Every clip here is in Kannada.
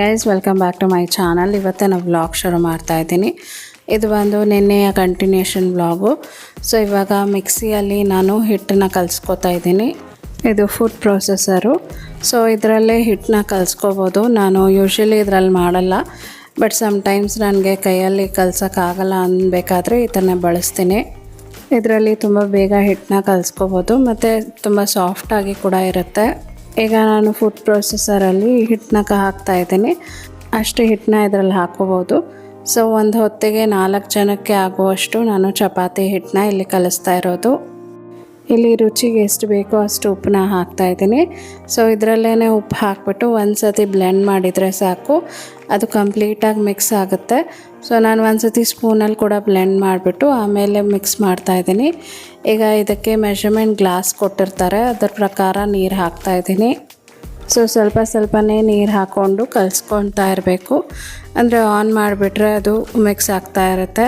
Guys welcome back to my channel ಇವತ್ತೇ ನಾವು ವ್ಲಾಗ್ ಶುರು ಮಾಡ್ತಾ ಇದ್ದೀನಿ. ಇದು ಬಂದು ನಿನ್ನೆಯ ಕಂಟಿನ್ಯೂಷನ್ ವ್ಲಾಗು ಸೊ ಇವಾಗ ಮಿಕ್ಸಿಯಲ್ಲಿ ನಾನು ಹಿಟ್ಟನ್ನ ಕಲಿಸ್ಕೊತಾ ಇದ್ದೀನಿ. ಇದು ಫುಡ್ ಪ್ರೊಸೆಸರು ಸೊ ಇದರಲ್ಲೇ ಹಿಟ್ಟನ್ನ ಕಲಿಸ್ಕೋಬೋದು. ನಾನು ಯೂಶ್ವಲಿ ಇದರಲ್ಲಿ ಮಾಡಲ್ಲ. ಬಟ್ ಸಮ್ಟೈಮ್ಸ್ ನನಗೆ ಕೈಯಲ್ಲಿ ಕಲ್ಸೋಕ್ಕಾಗಲ್ಲ ಅನ್ಬೇಕಾದ್ರೆ ಇದನ್ನ ಬಳಸ್ತೀನಿ. ಇದರಲ್ಲಿ ತುಂಬ ಬೇಗ ಹಿಟ್ಟನ್ನ ಕಲಿಸ್ಕೋಬೋದು. ಮತ್ತು ತುಂಬ ಸಾಫ್ಟಾಗಿ ಕೂಡ ಇರುತ್ತೆ. ಈಗ ನಾನು ಫುಡ್ ಪ್ರೊಸೆಸರಲ್ಲಿ ಹಿಟ್ಟನ್ನ ಹಾಕ್ತಾ ಇದ್ದೀನಿ. ಅಷ್ಟು ಹಿಟ್ಟನ್ನ ಇದರಲ್ಲಿ ಹಾಕೋಬೋದು ಸೊ ಒಂದು ಹೊತ್ತಿಗೆ ನಾಲ್ಕು ಜನಕ್ಕೆ ಆಗುವಷ್ಟು ನಾನು ಚಪಾತಿ ಹಿಟ್ಟನ್ನ ಇಲ್ಲಿ ಕಲಿಸ್ತಾ ಇರೋದು. ಇಲ್ಲಿ ರುಚಿಗೆ ಎಷ್ಟು ಬೇಕೋ ಅಷ್ಟು ಉಪ್ಪನ್ನ ಹಾಕ್ತಾ ಇದ್ದೀನಿ. ಸೊ ಇದರಲ್ಲೇ ಉಪ್ಪು ಹಾಕ್ಬಿಟ್ಟು ಒಂದು ಸತಿ ಬ್ಲೆಂಡ್ ಮಾಡಿದರೆ ಸಾಕು. ಅದು ಕಂಪ್ಲೀಟಾಗಿ ಮಿಕ್ಸ್ ಆಗುತ್ತೆ. ಸೊ ನಾನು ಒಂದು ಸತಿ ಸ್ಪೂನಲ್ಲಿ ಕೂಡ ಬ್ಲೆಂಡ್ ಮಾಡಿಬಿಟ್ಟು ಆಮೇಲೆ ಮಿಕ್ಸ್ ಮಾಡ್ತಾ ಇದ್ದೀನಿ. ಈಗ ಇದಕ್ಕೆ ಮೆಷರ್ಮೆಂಟ್ ಗ್ಲಾಸ್ ಕೊಟ್ಟಿರ್ತಾರೆ. ಅದರ ಪ್ರಕಾರ ನೀರು ಹಾಕ್ತಾ ಇದ್ದೀನಿ. ಸೊ ಸ್ವಲ್ಪ ಸ್ವಲ್ಪನೇ ನೀರು ಹಾಕ್ಕೊಂಡು ಕಲಿಸ್ಕೊಳ್ತಾ ಇರಬೇಕು. ಅಂದರೆ ಆನ್ ಮಾಡಿಬಿಟ್ರೆ ಅದು ಮಿಕ್ಸ್ ಆಗ್ತಾ ಇರುತ್ತೆ.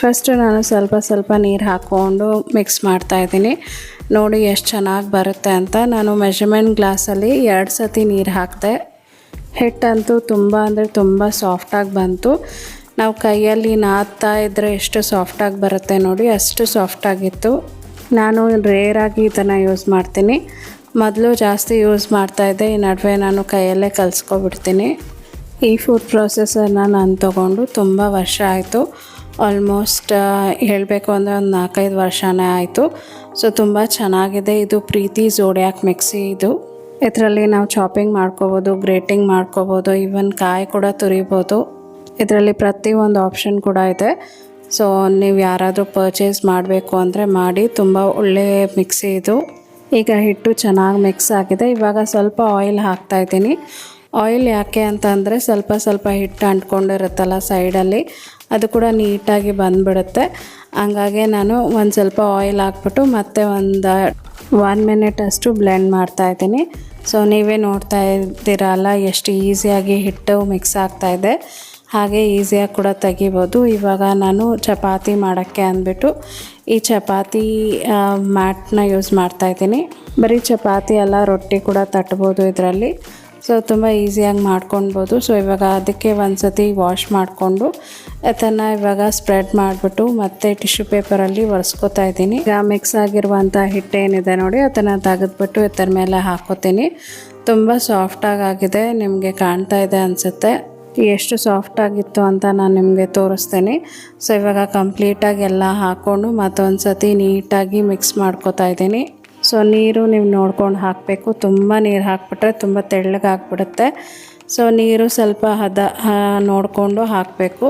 ಫಸ್ಟು ನಾನು ಸ್ವಲ್ಪ ಸ್ವಲ್ಪ ನೀರು ಹಾಕ್ಕೊಂಡು ಮಿಕ್ಸ್ ಮಾಡ್ತಾ ಇದ್ದೀನಿ. ನೋಡಿ ಎಷ್ಟು ಚೆನ್ನಾಗಿ ಬರುತ್ತೆ ಅಂತ. ನಾನು ಮೆಷರ್ಮೆಂಟ್ ಗ್ಲಾಸಲ್ಲಿ ಎರಡು ಸತಿ ನೀರು ಹಾಕಿದೆ. ಹಿಟ್ಟಂತೂ ತುಂಬ ಅಂದರೆ ತುಂಬ ಸಾಫ್ಟಾಗಿ ಬಂತು. ನಾವು ಕೈಯಲ್ಲಿ ನಾದ್ತಾ ಇದ್ದರೆ ಎಷ್ಟು ಸಾಫ್ಟಾಗಿ ಬರುತ್ತೆ ನೋಡಿ, ಅಷ್ಟು ಸಾಫ್ಟಾಗಿತ್ತು ನಾನು ರೇರಾಗಿ ಇದನ್ನು ಯೂಸ್ ಮಾಡ್ತೀನಿ. ಮೊದಲು ಜಾಸ್ತಿ ಯೂಸ್ ಮಾಡ್ತಾಯಿದ್ದೆ ಈ ನಡುವೆ ನಾನು ಕೈಯಲ್ಲೇ ಕಲಿಸ್ಕೊಬಿಡ್ತೀನಿ. ಈ ಫುಡ್ ಪ್ರೊಸೆಸರ್ನ ನಾನು ತೊಗೊಂಡು ತುಂಬ ವರ್ಷ ಆಯಿತು. ಆಲ್ಮೋಸ್ಟ್ ಹೇಳಬೇಕು ಅಂದರೆ ಒಂದು ನಾಲ್ಕೈದು ವರ್ಷನೇ ಆಯಿತು. ಸೊ ತುಂಬ ಚೆನ್ನಾಗಿದೆ ಇದು ಪ್ರೀತಿ ಜೋಡ್ಯಾಕ್ ಮಿಕ್ಸಿ ಇದು. ಇದರಲ್ಲಿ ನಾವು ಚಾಪಿಂಗ್ ಮಾಡ್ಕೋಬೋದು ಗ್ರೇಟಿಂಗ್ ಮಾಡ್ಕೋಬೋದು ಈವನ್ ಕಾಯಿ ಕೂಡ ತುರಿಬೋದು. ಇದರಲ್ಲಿ ಪ್ರತಿಯೊಂದು ಆಪ್ಷನ್ ಕೂಡ ಇದೆ. ಸೊ ನೀವು ಯಾರಾದರೂ ಪರ್ಚೇಸ್ ಮಾಡಬೇಕು ಅಂದರೆ ಮಾಡಿ, ತುಂಬ ಒಳ್ಳೆಯ ಮಿಕ್ಸಿ ಇದು. ಈಗ ಹಿಟ್ಟು ಚೆನ್ನಾಗಿ ಮಿಕ್ಸ್ ಆಗಿದೆ. ಇವಾಗ ಸ್ವಲ್ಪ ಆಯಿಲ್ ಹಾಕ್ತಾ ಇದ್ದೀನಿ. ಆಯಿಲ್ ಯಾಕೆ ಅಂತಂದರೆ ಸ್ವಲ್ಪ ಸ್ವಲ್ಪ ಹಿಟ್ಟು ಅಂಟ್ಕೊಂಡಿರುತ್ತಲ್ಲ ಸೈಡಲ್ಲಿ ಅದು ಕೂಡ ನೀಟಾಗಿ ಬಂದ್ಬಿಡುತ್ತೆ. ಹಂಗಾಗಿ ನಾನು ಒಂದು ಸ್ವಲ್ಪ ಆಯಿಲ್ ಹಾಕ್ಬಿಟ್ಟು ಮತ್ತೆ ಒಂದು ಒನ್ ಮಿನಿಟ್ ಅಷ್ಟು ಬ್ಲೆಂಡ್ ಮಾಡ್ತಾ ಇದ್ದೀನಿ. ಸೊ ನೀವೇ ನೋಡ್ತಾ ಇದ್ದೀರಲ್ಲ ಎಷ್ಟು ಈಸಿಯಾಗಿ ಹಿಟ್ಟು ಮಿಕ್ಸ್ ಆಗ್ತಾ ಇದೆ. ಹಾಗೆ ಈಸಿಯಾಗಿ ಕೂಡ ತೆಗಿಬೋದು. ಇವಾಗ ನಾನು ಚಪಾತಿ ಮಾಡೋಕ್ಕೆ ಅಂದ್ಬಿಟ್ಟು ಈ ಚಪಾತಿ ಮ್ಯಾಟ್ನ ಯೂಸ್ ಮಾಡ್ತಾ ಇದ್ದೀನಿ. ಬರೀ ಚಪಾತಿ ಅಲ್ಲ, ರೊಟ್ಟಿ ಕೂಡ ತಟ್ಬೋದು ಇದರಲ್ಲಿ. ಸೊ ತುಂಬ ಈಸಿಯಾಗಿ ಮಾಡ್ಕೊಳ್ಬೋದು ಸೊ ಇವಾಗ ಅದಕ್ಕೆ ಒಂದು ಸತಿ ವಾಶ್ ಮಾಡಿಕೊಂಡು, ಅದನ್ನು ಇವಾಗ ಸ್ಪ್ರೆಡ್ ಮಾಡಿಬಿಟ್ಟು ಮತ್ತೆ ಟಿಶ್ಯೂ ಪೇಪರಲ್ಲಿ ಒರೆಸ್ಕೊತಾ ಇದ್ದೀನಿ. ಈಗ ಮಿಕ್ಸ್ ಆಗಿರುವಂಥ ಹಿಟ್ಟೇನಿದೆ ನೋಡಿ, ಅದನ್ನು ತೆಗೆದ್ಬಿಟ್ಟು ಇದರ ಮೇಲೆ ಹಾಕೋತೀನಿ. ತುಂಬ ಸಾಫ್ಟಾಗಿ ಆಗಿದೆ, ನಿಮಗೆ ಕಾಣ್ತಾ ಇದೆ ಅನಿಸುತ್ತೆ. ಎಷ್ಟು ಸಾಫ್ಟಾಗಿತ್ತು ಅಂತ ನಾನು ನಿಮಗೆ ತೋರಿಸ್ತೇನೆ. ಸೊ ಇವಾಗ ಕಂಪ್ಲೀಟಾಗಿ ಎಲ್ಲ ಹಾಕ್ಕೊಂಡು ಮತ್ತೊಂದು ಸತಿ ನೀಟಾಗಿ ಮಿಕ್ಸ್ ಮಾಡ್ಕೋತಾ ಇದ್ದೀನಿ. ಸೊ ನೀರು ನೀವು ನೋಡ್ಕೊಂಡು ಹಾಕಬೇಕು. ತುಂಬ ನೀರು ಹಾಕ್ಬಿಟ್ರೆ ತುಂಬ ತೆಳ್ಳಗಾಗ್ಬಿಡುತ್ತೆ ಸೊ ನೀರು ಸ್ವಲ್ಪ ಹದ ನೋಡಿಕೊಂಡು ಹಾಕಬೇಕು.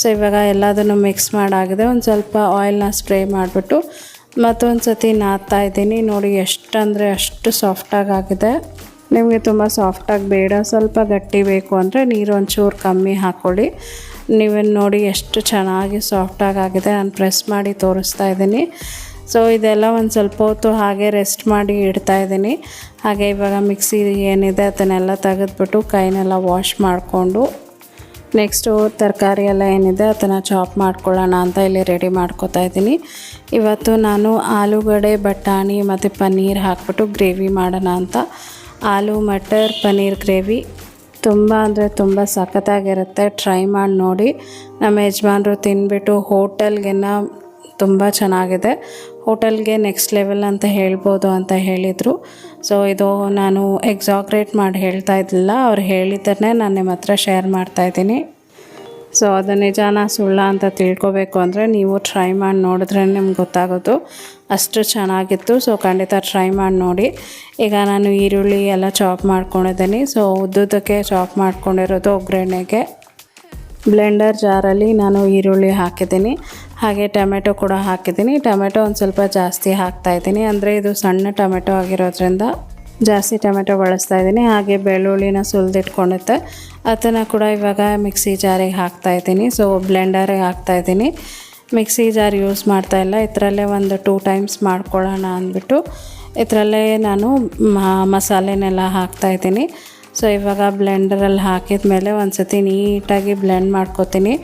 ಸೊ ಇವಾಗ ಎಲ್ಲದನ್ನು ಮಿಕ್ಸ್ ಮಾಡಾಗಿದೆ. ಒಂದು ಸ್ವಲ್ಪ ಆಯಿಲ್ನ ಸ್ಪ್ರೇ ಮಾಡಿಬಿಟ್ಟು ಮತ್ತೊಂದು ಸತಿ ನಾದ್ತಾ ಇದ್ದೀನಿ. ನೋಡಿ ಎಷ್ಟಂದರೆ ಅಷ್ಟು ಸಾಫ್ಟಾಗಿ ಆಗಿದೆ. ನಿಮಗೆ ತುಂಬ ಸಾಫ್ಟಾಗಿ ಬೇಡ. ಸ್ವಲ್ಪ ಗಟ್ಟಿ ಬೇಕು ಅಂದರೆ ನೀರು ಒಂಚೂರು ಕಮ್ಮಿ ಹಾಕ್ಕೊಳ್ಳಿ ನೀವೇನು ನೋಡಿ ಎಷ್ಟು ಚೆನ್ನಾಗಿ ಸಾಫ್ಟಾಗಿ ಆಗಿದೆ. ನಾನು ಪ್ರೆಸ್ ಮಾಡಿ ತೋರಿಸ್ತಾ ಇದ್ದೀನಿ. ಸೊ ಇದೆಲ್ಲ ಒಂದು ಸ್ವಲ್ಪ ಹೊತ್ತು ಹಾಗೆ ರೆಸ್ಟ್ ಮಾಡಿ ಇಡ್ತಾ ಇದ್ದೀನಿ. ಹಾಗೆ ಇವಾಗ ಮಿಕ್ಸಿ ಏನಿದೆ ಅದನ್ನೆಲ್ಲ ತೆಗೆದ್ಬಿಟ್ಟು ಕೈನೆಲ್ಲ ವಾಶ್ ಮಾಡಿಕೊಂಡು ನೆಕ್ಸ್ಟು ತರಕಾರಿ ಎಲ್ಲ ಏನಿದೆ ಅದನ್ನು ಚಾಪ್ ಮಾಡ್ಕೊಳ್ಳೋಣ ಅಂತ ಇಲ್ಲಿ ರೆಡಿ ಮಾಡ್ಕೋತಾ ಇದ್ದೀನಿ. ಇವತ್ತು ನಾನು ಆಲೂಗಡೆ ಬಟಾಣಿ ಮತ್ತು ಪನ್ನೀರ್ ಹಾಕ್ಬಿಟ್ಟು ಗ್ರೇವಿ ಮಾಡೋಣ ಅಂತ. ಆಲೂ, ಮಟರ್, ಪನ್ನೀರ್ ಗ್ರೇವಿ ತುಂಬ ಅಂದರೆ ತುಂಬ ಸಖತ್ತಾಗಿರುತ್ತೆ. ಟ್ರೈ ಮಾಡಿ ನೋಡಿ. ನಮ್ಮ ಯಜಮಾನರು ತಿನ್ಬಿಟ್ಟು ಹೋಟೆಲ್ಗೆನ ತುಂಬ ಚೆನ್ನಾಗಿದೆ. ಹೋಟೆಲ್ಗೆ ನೆಕ್ಸ್ಟ್ ಲೆವೆಲ್ ಅಂತ ಹೇಳ್ಬೋದು ಅಂತ ಹೇಳಿದರು. ಸೊ ಇದು ನಾನು ಎಕ್ಸಾಗ್ರೇಟ್ ಮಾಡಿ ಹೇಳ್ತಾ ಇದ್ದಿಲ್ಲ. ಅವ್ರು ಹೇಳಿದ್ದನ್ನೇ ನಾನು ನಿಮ್ಮ ಹತ್ರ ಶೇರ್ ಮಾಡ್ತಾಯಿದ್ದೀನಿ ಸೊ ಅದು ನಿಜಾನ ಸುಳ್ಳ ಅಂತ ತಿಳ್ಕೊಬೇಕು ಅಂದರೆ ನೀವು ಟ್ರೈ ಮಾಡಿ ನೋಡಿದ್ರೆ ನಿಮ್ಗೆ ಗೊತ್ತಾಗೋದು. ಅಷ್ಟು ಚೆನ್ನಾಗಿತ್ತು. ಸೊ ಖಂಡಿತ ಟ್ರೈ ಮಾಡಿ ನೋಡಿ. ಈಗ ನಾನು ಈರುಳ್ಳಿ ಎಲ್ಲ ಚಾಪ್ ಮಾಡ್ಕೊಂಡಿದ್ದೀನಿ. ಸೊ ಉದ್ದುದಕ್ಕೆ ಚಾಪ್ ಮಾಡ್ಕೊಂಡಿರೋದು ಒಗ್ಗರಣೆಗೆ. ಬ್ಲೆಂಡರ್ ಜಾರಲ್ಲಿ ನಾನು ಈರುಳ್ಳಿ ಹಾಕಿದ್ದೀನಿ. ಹಾಗೆ ಟೊಮೆಟೊ ಕೂಡ ಹಾಕಿದ್ದೀನಿ. ಟೊಮೆಟೊ ಒಂದು ಸ್ವಲ್ಪ ಜಾಸ್ತಿ ಹಾಕ್ತಾಯಿದ್ದೀನಿ ಅಂದರೆ ಇದು ಸಣ್ಣ ಟೊಮೆಟೊ ಆಗಿರೋದ್ರಿಂದ ಜಾಸ್ತಿ ಟೊಮೆಟೊ ಬಳಸ್ತಾ ಇದ್ದೀನಿ. ಹಾಗೆ ಬೆಳ್ಳುಳ್ಳಿನ ಸುಲಿದಿಟ್ಕೊಂಡಿದ್ದೆ ಅದನ್ನು ಕೂಡ ಇವಾಗ ಮಿಕ್ಸಿ ಜಾರಿಗೆ ಹಾಕ್ತಾಯಿದ್ದೀನಿ ಸೊ ಬ್ಲೆಂಡರಿಗೆ ಹಾಕ್ತಾಯಿದ್ದೀನಿ ಮಿಕ್ಸಿ ಜಾರ್ ಯೂಸ್ ಮಾಡ್ತಾ ಇಲ್ಲ. ಇದರಲ್ಲೇ ಒಂದು ಟೂ ಟೈಮ್ಸ್ ಮಾಡ್ಕೊಳ್ಳೋಣ ಅಂದ್ಬಿಟ್ಟು ಇದರಲ್ಲೇ ನಾನು ಮಸಾಲೆನೆಲ್ಲ ಹಾಕ್ತಾಯಿದ್ದೀನಿ ಸೊ ಇವಾಗ ಬ್ಲೆಂಡರಲ್ಲಿ ಹಾಕಿದ ಮೇಲೆ ಒಂದು ಸತಿ ನೀಟಾಗಿ ಬ್ಲೆಂಡ್ ಮಾಡ್ಕೊತೀನಿ.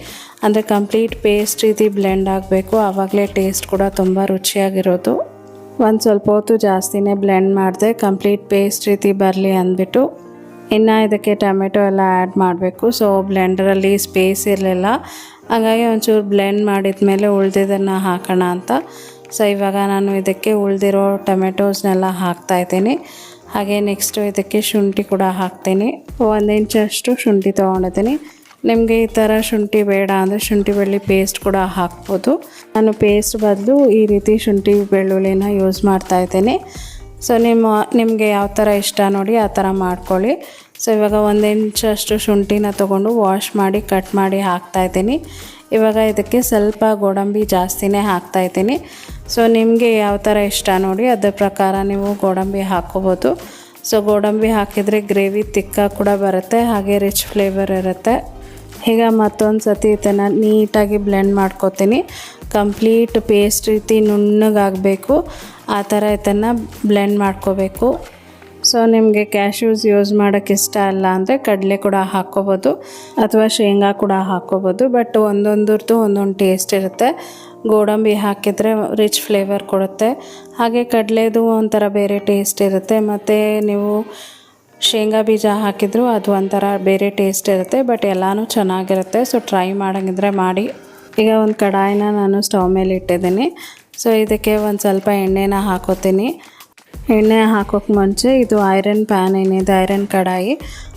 ಅಂದರೆ ಕಂಪ್ಲೀಟ್ ಪೇಸ್ಟ್ ರೀತಿ ಬ್ಲೆಂಡ್ ಆಗಬೇಕು. ಆವಾಗಲೇ ಟೇಸ್ಟ್ ಕೂಡ ತುಂಬ ರುಚಿಯಾಗಿರೋದು. ಒಂದು ಸ್ವಲ್ಪ ಹೊತ್ತು ಜಾಸ್ತಿನೇ ಬ್ಲೆಂಡ್ ಮಾಡಿದೆ, ಕಂಪ್ಲೀಟ್ ಪೇಸ್ಟ್ ರೀತಿ ಬರಲಿ ಅಂದ್ಬಿಟ್ಟು. ಇನ್ನು ಇದಕ್ಕೆ ಟೊಮೆಟೊ ಎಲ್ಲ ಆ್ಯಡ್ ಮಾಡಬೇಕು. ಸೊ ಬ್ಲೆಂಡರಲ್ಲಿ ಸ್ಪೇಸ್ ಇರಲಿಲ್ಲ. ಹಾಗಾಗಿ ಒಂಚೂರು ಬ್ಲೆಂಡ್ ಮಾಡಿದ ಮೇಲೆ ಉಳ್ದಿದ್ದನ್ನು ಹಾಕೋಣ ಅಂತ. ಸೊ ಇವಾಗ ನಾನು ಇದಕ್ಕೆ ಉಳಿದಿರೋ ಟೊಮೆಟೋಸ್ನೆಲ್ಲ ಹಾಕ್ತಾಯಿದ್ದೀನಿ ಹಾಗೆ ನೆಕ್ಸ್ಟು ಇದಕ್ಕೆ ಶುಂಠಿ ಕೂಡ ಹಾಕ್ತೀನಿ. ಒಂದು ಇಂಚಷ್ಟು ಶುಂಠಿ ತೊಗೊಂಡಿದ್ದೀನಿ. ನಿಮಗೆ ಈ ಥರ ಶುಂಠಿ ಬೇಡ ಅಂದರೆ ಶುಂಠಿ ಬೆಳ್ಳಿ ಪೇಸ್ಟ್ ಕೂಡ ಹಾಕ್ಬೋದು. ನಾನು ಪೇಸ್ಟ್ ಬದಲು ಈ ರೀತಿ ಶುಂಠಿ ಬೆಳ್ಳುಳ್ಳಿನ ಯೂಸ್ ಮಾಡ್ತಾ ಇದ್ದೀನಿ. ಸೊ ನಿಮ್ಮ, ನಿಮಗೆ ಯಾವ ಥರ ಇಷ್ಟ ನೋಡಿ ಆ ಥರ ಮಾಡ್ಕೊಳ್ಳಿ. ಸೊ ಇವಾಗ ಒಂದು ಇಂಚಷ್ಟು ಶುಂಠಿನ ತೊಗೊಂಡು ವಾಶ್ ಮಾಡಿ ಕಟ್ ಮಾಡಿ ಹಾಕ್ತಾಯಿದ್ದೀನಿ ಇವಾಗ ಇದಕ್ಕೆ ಸ್ವಲ್ಪ ಗೋಡಂಬಿ ಜಾಸ್ತಿನೇ ಹಾಕ್ತಾ ಇದ್ದೀನಿ. ಸೊ ನಿಮಗೆ ಯಾವ ಥರ ಇಷ್ಟ ನೋಡಿ ಅದರ ಪ್ರಕಾರ ನೀವು ಗೋಡಂಬಿ ಹಾಕ್ಕೋಬೋದು ಸೊ ಗೋಡಂಬಿ ಹಾಕಿದರೆ ಗ್ರೇವಿ ತಿಕ್ಕ ಕೂಡ ಬರುತ್ತೆ, ಹಾಗೆ ರಿಚ್ ಫ್ಲೇವರ್ ಇರುತ್ತೆ. ಈಗ ಮತ್ತೊಂದು ಸತಿ ಇದನ್ನು ನೀಟಾಗಿ ಬ್ಲೆಂಡ್ ಮಾಡ್ಕೋತೀನಿ. ಕಂಪ್ಲೀಟ್ ಪೇಸ್ಟ್ ರೀತಿ ನುಣ್ಣಗಾಗಬೇಕು. ಆ ಥರ ಇದನ್ನು ಬ್ಲೆಂಡ್ ಮಾಡ್ಕೋಬೇಕು. ಸೊ ನಿಮಗೆ ಕ್ಯಾಶ್ಯೂಸ್ ಯೂಸ್ ಮಾಡೋಕ್ಕೆ ಇಷ್ಟ ಇಲ್ಲ ಅಂದರೆ ಕಡಲೆ ಕೂಡ ಹಾಕ್ಕೋಬೋದು ಅಥವಾ ಶೇಂಗಾ ಕೂಡ ಹಾಕ್ಕೋಬೋದು. ಬಟ್ ಒಂದೊಂದ್ರದ್ದು ಒಂದೊಂದು ಟೇಸ್ಟ್ ಇರುತ್ತೆ. ಗೋಡಂಬಿ ಹಾಕಿದರೆ ರಿಚ್ ಫ್ಲೇವರ್ ಕೊಡುತ್ತೆ. ಹಾಗೆ ಕಡಲೆದು ಒಂಥರ ಬೇರೆ ಟೇಸ್ಟ್ ಇರುತ್ತೆ. ಮತ್ತು ನೀವು ಶೇಂಗಾ ಬೀಜ ಹಾಕಿದ್ರು ಅದು ಒಂಥರ ಬೇರೆ ಟೇಸ್ಟ್ ಇರುತ್ತೆ. ಬಟ್ ಎಲ್ಲನೂ ಚೆನ್ನಾಗಿರುತ್ತೆ. ಸೊ ಟ್ರೈ ಮಾಡೋಂಗಿದ್ರೆ ಮಾಡಿ. ಈಗ ಒಂದು ಕಡಾಯಿನ ನಾನು ಸ್ಟವ್ ಮೇಲೆ ಇಟ್ಟಿದ್ದೀನಿ. ಸೊ ಇದಕ್ಕೆ ಒಂದು ಸ್ವಲ್ಪ ಎಣ್ಣೆನ ಹಾಕೋತೀನಿ. ಎಣ್ಣೆ ಹಾಕೋಕ್ಕೆ ಮುಂಚೆ ಇದು ಐರನ್ ಪ್ಯಾನ್ ಏನಿದೆ, ಐರನ್ ಕಡಾಯಿ.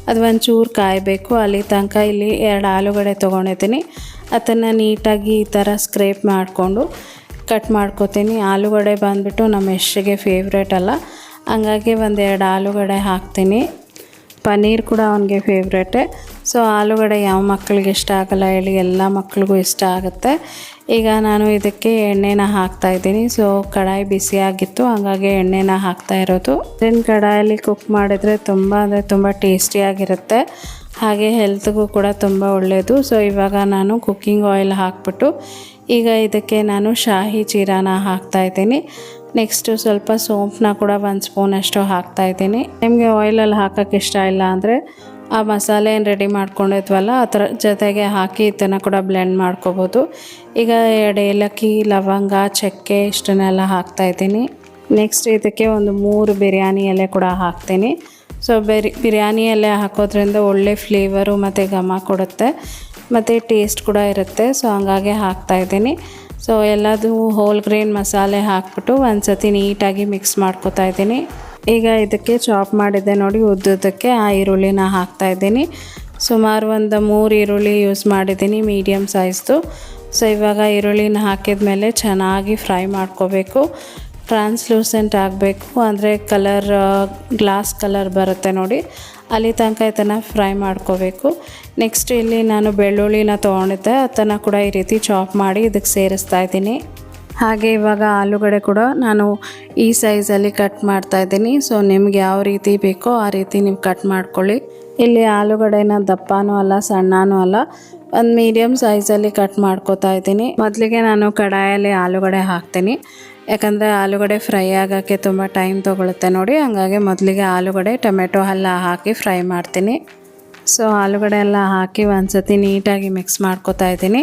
ಅದು ಒಂಚೂರು ಕಾಯಬೇಕು. ಅಲ್ಲಿ ತನಕ ಇಲ್ಲಿ ಎರಡು ಆಲೂಗಡೆ ತೊಗೊಂಡಿದ್ದೀನಿ. ಅದನ್ನು ನೀಟಾಗಿ ಈ ಥರ ಸ್ಕ್ರೇಪ್ ಮಾಡಿಕೊಂಡು ಕಟ್ ಮಾಡ್ಕೋತೀನಿ. ಆಲೂಗಡೆ ಬಂದುಬಿಟ್ಟು ನಮ್ಮ ಎಷ್ಟಿಗೆ ಫೇವ್ರೇಟ್ ಅಲ್ಲ. ಹಂಗಾಗಿ ಒಂದೆರಡು ಆಲೂಗಡೆ ಹಾಕ್ತೀನಿ. ಪನ್ನೀರ್ ಕೂಡ ಅವನಿಗೆ ಫೇವ್ರೇಟೆ ಸೊ ಆಲೂಗಡೆ ಯಾವ ಮಕ್ಕಳಿಗೆ ಇಷ್ಟ ಆಗಲ್ಲ ಹೇಳಿ ಎಲ್ಲ ಮಕ್ಕಳಿಗೂ ಇಷ್ಟ ಆಗುತ್ತೆ. ಈಗ ನಾನು ಇದಕ್ಕೆ ಎಣ್ಣೆನ ಹಾಕ್ತಾ ಇದ್ದೀನಿ. ಸೊ ಕಡಾಯಿ ಬಿಸಿಯಾಗಿತ್ತು ಹಾಗಾಗಿ ಎಣ್ಣೆನ ಹಾಕ್ತಾ ಇರೋದು. ಇದನ್ನು ಕಡಾಯಲ್ಲಿ ಕುಕ್ ಮಾಡಿದರೆ ತುಂಬ ಅಂದರೆ ತುಂಬ ಟೇಸ್ಟಿಯಾಗಿರುತ್ತೆ ಹಾಗೆ ಹೆಲ್ತ್ಗೂ ಕೂಡ ತುಂಬ ಒಳ್ಳೆಯದು ಸೊ ಇವಾಗ ನಾನು ಕುಕ್ಕಿಂಗ್ ಆಯಿಲ್ ಹಾಕ್ಬಿಟ್ಟು ಈಗ ಇದಕ್ಕೆ ನಾನು ಶಾಹಿ ಜೀರಾನ ಹಾಕ್ತಾ ಇದ್ದೀನಿ. ನೆಕ್ಸ್ಟು ಸ್ವಲ್ಪ ಸೋಂಪನ್ನ ಕೂಡ ಒಂದು ಸ್ಪೂನಷ್ಟು ಹಾಕ್ತಾಯಿದ್ದೀನಿ ನಿಮಗೆ ಆಯಿಲಲ್ಲಿ ಹಾಕೋಕ್ಕೆ ಇಷ್ಟ ಇಲ್ಲ ಅಂದರೆ ಆ ಮಸಾಲೆ ಏನು ರೆಡಿ ಮಾಡ್ಕೊಂಡಿದ್ವಲ್ಲ ಅದರ ಜೊತೆಗೆ ಹಾಕಿ ಇದನ್ನು ಕೂಡ ಬ್ಲೆಂಡ್ ಮಾಡ್ಕೋಬೋದು. ಈಗ ಎರಡು ಏಲಕ್ಕಿ, ಲವಂಗ, ಚಕ್ಕೆ ಇಷ್ಟನ್ನೆಲ್ಲ ಹಾಕ್ತಾಯಿದ್ದೀನಿ ನೆಕ್ಸ್ಟ್ ಇದಕ್ಕೆ ಒಂದು ಮೂರು ಬಿರಿಯಾನಿ ಎಲೆ ಕೂಡ ಹಾಕ್ತೀನಿ. ಸೊ ಬೆರಿ, ಬಿರಿಯಾನಿ ಎಲೆ ಹಾಕೋದ್ರಿಂದ ಒಳ್ಳೆ ಫ್ಲೇವರು ಮತ್ತು ಘಮ ಕೊಡುತ್ತೆ, ಮತ್ತು ಟೇಸ್ಟ್ ಕೂಡ ಇರುತ್ತೆ. ಸೊ ಹಂಗಾಗಿ ಹಾಕ್ತಾಯಿದ್ದೀನಿ ಸೊ ಎಲ್ಲದು ಹೋಲ್ ಗ್ರೇನ್ ಮಸಾಲೆ ಹಾಕ್ಬಿಟ್ಟು ಒಂದು ಸತಿ ನೀಟಾಗಿ ಮಿಕ್ಸ್ ಮಾಡ್ಕೊತಾ ಇದ್ದೀನಿ. ಈಗ ಇದಕ್ಕೆ ಚಾಪ್ ಮಾಡಿದ್ದೆ ನೋಡಿ ಉದ್ದುದಕ್ಕೆ ಆ ಈರುಳ್ಳಿನ ಹಾಕ್ತಾ ಇದ್ದೀನಿ. ಸುಮಾರು ಒಂದು ಮೂರು ಈರುಳ್ಳಿ ಯೂಸ್ ಮಾಡಿದ್ದೀನಿ ಮೀಡಿಯಮ್ ಸೈಜ್ದು ಸೊ ಇವಾಗ ಈರುಳ್ಳಿನ ಹಾಕಿದ ಮೇಲೆ ಚೆನ್ನಾಗಿ ಫ್ರೈ ಮಾಡ್ಕೋಬೇಕು. ಟ್ರಾನ್ಸ್ಲೂಸೆಂಟ್ ಆಗಬೇಕು, ಅಂದರೆ ಕಲರ್ ಗ್ಲಾಸ್ ಕಲರ್ ಬರುತ್ತೆ ನೋಡಿ. ಅಲ್ಲಿ ತನಕ ಇದನ್ನು ಫ್ರೈ ಮಾಡ್ಕೋಬೇಕು. ನೆಕ್ಸ್ಟ್ ಇಲ್ಲಿ ನಾನು ಬೆಳ್ಳುಳ್ಳಿನ ತೊಗೊಂಡಿದ್ದೆ, ಅದನ್ನು ಕೂಡ ಈ ರೀತಿ ಚಾಪ್ ಮಾಡಿ ಇದಕ್ಕೆ ಸೇರಿಸ್ತಾ ಇದ್ದೀನಿ. ಹಾಗೆ ಇವಾಗ ಆಲೂಗಡೆ ಕೂಡ ನಾನು ಈ ಸೈಜಲ್ಲಿ ಕಟ್ ಮಾಡ್ತಾ ಇದ್ದೀನಿ. ಸೊ ನಿಮ್ಗೆ ಯಾವ ರೀತಿ ಬೇಕೋ ಆ ರೀತಿ ನೀವು ಕಟ್ ಮಾಡ್ಕೊಳ್ಳಿ. ಇಲ್ಲಿ ಆಲೂಗಡೆನ ದಪ್ಪನೂ ಅಲ್ಲ, ಸಣ್ಣನೂ ಅಲ್ಲ. ಒಂದು ಮೀಡಿಯಮ್ ಸೈಜಲ್ಲಿ ಕಟ್ ಮಾಡ್ಕೋತಾ ಇದ್ದೀನಿ. ಮೊದಲಿಗೆ ನಾನು ಕಡಾಯಲ್ಲಿ ಆಲೂಗಡೆ ಹಾಕ್ತೀನಿ. ಯಾಕಂದರೆ ಆಲೂಗಡೆ ಫ್ರೈ ಆಗೋಕ್ಕೆ ತುಂಬ ಟೈಮ್ ತೊಗೊಳುತ್ತೆ ನೋಡಿ. ಹಂಗಾಗಿ ಮೊದಲಿಗೆ ಆಲೂಗಡೆ ಟೊಮೆಟೊ ಹಲ್ಲ ಹಾಕಿ ಫ್ರೈ ಮಾಡ್ತೀನಿ. ಸೊ ಆಲೂಗಡೆ ಎಲ್ಲ ಹಾಕಿ ಒಂದು ಸತಿ ನೀಟಾಗಿ ಮಿಕ್ಸ್ ಮಾಡ್ಕೊತಾ ಇದ್ದೀನಿ.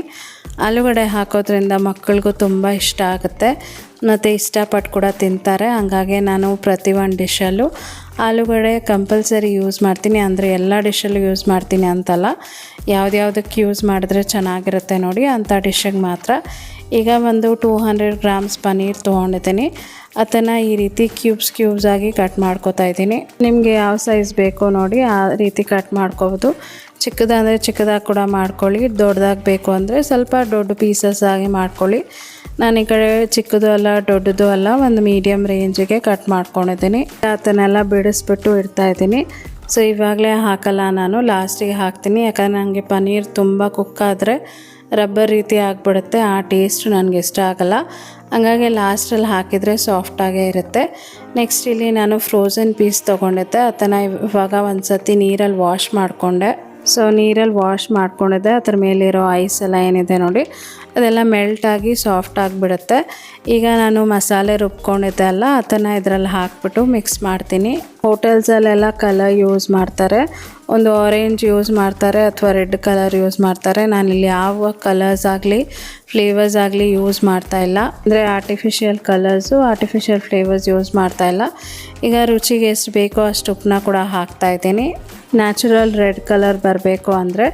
ಆಲೂಗಡೆ ಹಾಕೋದ್ರಿಂದ ಮಕ್ಕಳಿಗೂ ತುಂಬ ಇಷ್ಟ ಆಗುತ್ತೆ. ಮತ್ತು ಇಷ್ಟಪಟ್ಟು ಕೂಡ ತಿಂತಾರೆ. ಹಂಗಾಗಿ ನಾನು ಪ್ರತಿ ಒಂದು ಡಿಶಲ್ಲೂ ಆಲೂಗಡೆ ಕಂಪಲ್ಸರಿ ಯೂಸ್ ಮಾಡ್ತೀನಿ. ಅಂದರೆ ಎಲ್ಲ ಡಿಶಲ್ಲೂ ಯೂಸ್ ಮಾಡ್ತೀನಿ ಅಂತಲ್ಲ. ಯಾವ್ದ್ಯಾವ್ದಕ್ಕೆ ಯೂಸ್ ಮಾಡಿದ್ರೆ ಚೆನ್ನಾಗಿರುತ್ತೆ ನೋಡಿ ಅಂಥ ಡಿಶ್ಶಿಗೆ ಮಾತ್ರ. ಈಗ ಒಂದು ಟೂ ಹಂಡ್ರೆಡ್ ಗ್ರಾಮ್ಸ್ ಪನ್ನೀರ್ ತೊಗೊಂಡಿದ್ದೀನಿ. ಅದನ್ನು ಈ ರೀತಿ ಕ್ಯೂಬ್ಸ್ ಕ್ಯೂಬ್ಸ್ ಆಗಿ ಕಟ್ ಮಾಡ್ಕೋತಾ ಇದ್ದೀನಿ. ನಿಮಗೆ ಯಾವ ಸೈಜ್ ಬೇಕೋ ನೋಡಿ ಆ ರೀತಿ ಕಟ್ ಮಾಡ್ಕೋಬೋದು. ಚಿಕ್ಕದಂದರೆ ಚಿಕ್ಕದಾಗಿ ಕೂಡ ಮಾಡ್ಕೊಳ್ಳಿ, ದೊಡ್ಡದಾಗಿ ಬೇಕು ಅಂದರೆ ಸ್ವಲ್ಪ ದೊಡ್ಡ ಪೀಸಸ್ ಆಗಿ ಮಾಡ್ಕೊಳ್ಳಿ. ನಾನು ಈ ಕಡೆ ಚಿಕ್ಕದು ಅಲ್ಲ, ದೊಡ್ಡದು ಅಲ್ಲ, ಒಂದು ಮೀಡಿಯಮ್ ರೇಂಜಿಗೆ ಕಟ್ ಮಾಡ್ಕೊಂಡಿದ್ದೀನಿ. ಅದನ್ನೆಲ್ಲ ಬಿಡಿಸ್ಬಿಟ್ಟು ಇಡ್ತಾ ಇದ್ದೀನಿ. ಸೊ, ಇವಾಗಲೇ ಹಾಕಲ್ಲ ನಾನು, ಲಾಸ್ಟಿಗೆ ಹಾಕ್ತೀನಿ. ಯಾಕಂದರೆ ನನಗೆ ಪನ್ನೀರ್ ತುಂಬ ಕುಕ್ ಆದರೆ ರಬ್ಬರ್ ರೀತಿ ಆಗಿಬಿಡುತ್ತೆ. ಆ ಟೇಸ್ಟ್ ನನಗೆ ಇಷ್ಟ ಆಗಲ್ಲ. ಹಂಗಾಗಿ ಲಾಸ್ಟಲ್ಲಿ ಹಾಕಿದರೆ ಸಾಫ್ಟಾಗೇ ಇರುತ್ತೆ. ನೆಕ್ಸ್ಟ್ ಇಲ್ಲಿ ನಾನು ಫ್ರೋಝನ್ ಪೀಸ್ ತೊಗೊಂಡಿದ್ದೆ. ಅದನ್ನು ಇವಾಗ ಒಂದು ಸತಿ ನೀರಲ್ಲಿ ವಾಶ್ ಮಾಡಿಕೊಂಡೆ. ಸೊ ನೀರಲ್ಲಿ ವಾಶ್ ಮಾಡಿಕೊಂಡಿದ್ದೆ. ಅದ್ರ ಮೇಲಿರೋ ಐಸ್ ಎಲ್ಲ ಏನಿದೆ ನೋಡಿ. ಅದೆಲ್ಲ ಆಗಿ ಸಾಫ್ಟ್ ಆಗಿಬಿಡುತ್ತೆ. ಈಗ ನಾನು ಮಸಾಲೆ ರುಬ್ಕೊಂಡಿದ್ದೆ ಅಲ್ಲ, ಅದನ್ನು ಇದರಲ್ಲಿ ಹಾಕ್ಬಿಟ್ಟು ಮಿಕ್ಸ್ ಮಾಡ್ತೀನಿ. ಹೋಟೆಲ್ಸಲ್ಲೆಲ್ಲ ಕಲರ್ ಯೂಸ್ ಮಾಡ್ತಾರೆ. ಒಂದು ಆರೆಂಜ್ ಯೂಸ್ ಮಾಡ್ತಾರೆ ಅಥವಾ ರೆಡ್ ಕಲರ್ ಯೂಸ್ ಮಾಡ್ತಾರೆ. ನಾನಿಲ್ಲಿ ಯಾವ ಕಲರ್ಸ್ ಆಗಲಿ ಫ್ಲೇವರ್ಸ್ ಆಗಲಿ ಯೂಸ್ ಮಾಡ್ತಾ ಇಲ್ಲ. ಅಂದರೆ artificial colours artificial flavours use ಮಾಡ್ತಾ ಇಲ್ಲ. ಈಗ ರುಚಿಗೆ ಎಷ್ಟು ಬೇಕೋ ಅಷ್ಟು ಉಪ್ಪನ್ನ ಕೂಡ ಹಾಕ್ತಾ ಇದ್ದೀನಿ. ನ್ಯಾಚುರಲ್ ರೆಡ್ ಕಲರ್ ಬರಬೇಕು ಅಂದರೆ